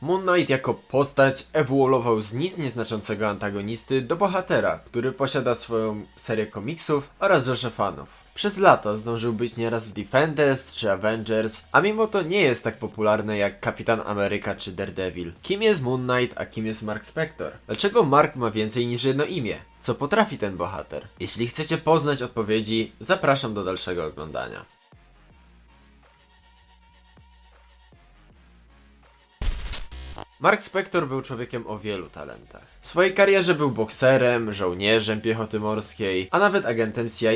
Moon Knight jako postać ewoluował z nic nieznaczącego antagonisty do bohatera, który posiada swoją serię komiksów oraz rzeszę fanów. Przez lata zdążył być nieraz w Defenders czy Avengers, a mimo to nie jest tak popularny jak Kapitan Ameryka czy Daredevil. Kim jest Moon Knight, a kim jest Mark Spector? Dlaczego Mark ma więcej niż jedno imię? Co potrafi ten bohater? Jeśli chcecie poznać odpowiedzi, zapraszam do dalszego oglądania. Mark Spector był człowiekiem o wielu talentach. W swojej karierze był bokserem, żołnierzem piechoty morskiej, a nawet agentem CIA.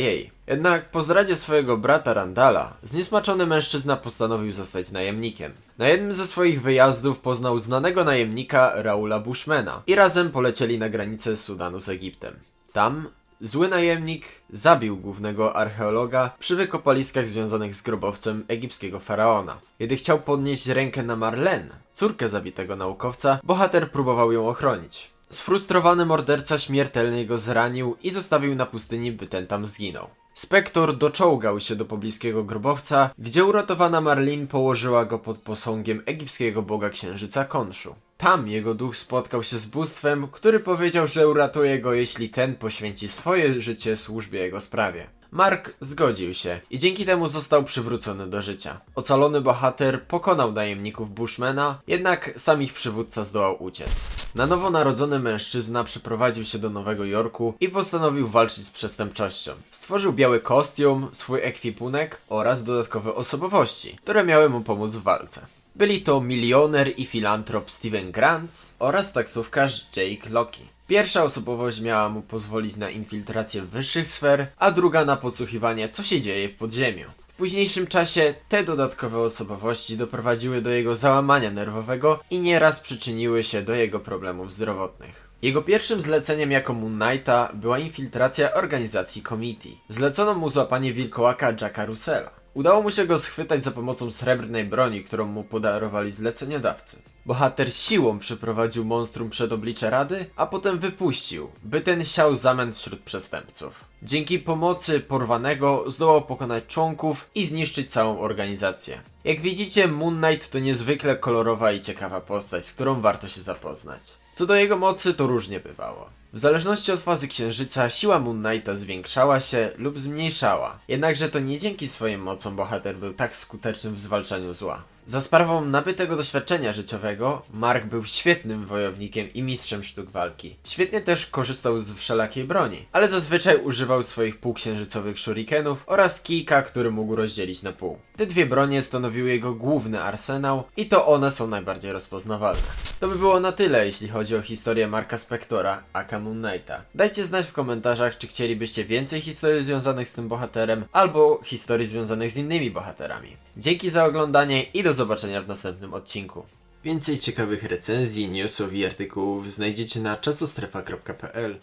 Jednak po zdradzie swojego brata Randala, zniesmaczony mężczyzna postanowił zostać najemnikiem. Na jednym ze swoich wyjazdów poznał znanego najemnika Raula Bushmana i razem polecieli na granicę Sudanu z Egiptem. Tam Zły najemnik zabił głównego archeologa przy wykopaliskach związanych z grobowcem egipskiego faraona. Kiedy chciał podnieść rękę na Marlene, córkę zabitego naukowca, bohater próbował ją ochronić. Sfrustrowany morderca śmiertelnie go zranił i zostawił na pustyni, by ten tam zginął. Spektor doczołgał się do pobliskiego grobowca, gdzie uratowana Marlin położyła go pod posągiem egipskiego boga księżyca Konszu. Tam jego duch spotkał się z bóstwem, który powiedział, że uratuje go, jeśli ten poświęci swoje życie służbie jego sprawie. Mark zgodził się i dzięki temu został przywrócony do życia. Ocalony bohater pokonał najemników Bushmana, jednak sam ich przywódca zdołał uciec. Na nowo narodzony mężczyzna przeprowadził się do Nowego Jorku i postanowił walczyć z przestępczością. Stworzył biały kostium, swój ekwipunek oraz dodatkowe osobowości, które miały mu pomóc w walce. Byli to milioner i filantrop Steven Grants oraz taksówkarz Jake Loki. Pierwsza osobowość miała mu pozwolić na infiltrację wyższych sfer, a druga na podsłuchiwanie, co się dzieje w podziemiu. W późniejszym czasie te dodatkowe osobowości doprowadziły do jego załamania nerwowego i nieraz przyczyniły się do jego problemów zdrowotnych. Jego pierwszym zleceniem jako Moon Knighta była infiltracja organizacji Committee. Zlecono mu złapanie wilkołaka Jacka Russella. Udało mu się go schwytać za pomocą srebrnej broni, którą mu podarowali zleceniodawcy. Bohater siłą przyprowadził monstrum przed oblicze Rady, a potem wypuścił, by ten siał zamęt wśród przestępców. Dzięki pomocy porwanego zdołał pokonać członków i zniszczyć całą organizację. Jak widzicie, Moon Knight to niezwykle kolorowa i ciekawa postać, z którą warto się zapoznać. Co do jego mocy, to różnie bywało. W zależności od fazy księżyca, siła Moon Knighta zwiększała się lub zmniejszała. Jednakże to nie dzięki swoim mocom bohater był tak skuteczny w zwalczaniu zła. Za sprawą nabytego doświadczenia życiowego, Mark był świetnym wojownikiem i mistrzem sztuk walki. Świetnie też korzystał z wszelakiej broni, ale zazwyczaj używał swoich półksiężycowych shurikenów oraz kijka, który mógł rozdzielić na pół. Te dwie bronie stanowiły jego główny arsenał i to one są najbardziej rozpoznawalne. To by było na tyle, jeśli chodzi o historię Marka Spectora, aka Moon Knighta. Dajcie znać w komentarzach, czy chcielibyście więcej historii związanych z tym bohaterem, albo historii związanych z innymi bohaterami. Dzięki za oglądanie i do zobaczenia w następnym odcinku. Więcej ciekawych recenzji, newsów i artykułów znajdziecie na czasostrefa.pl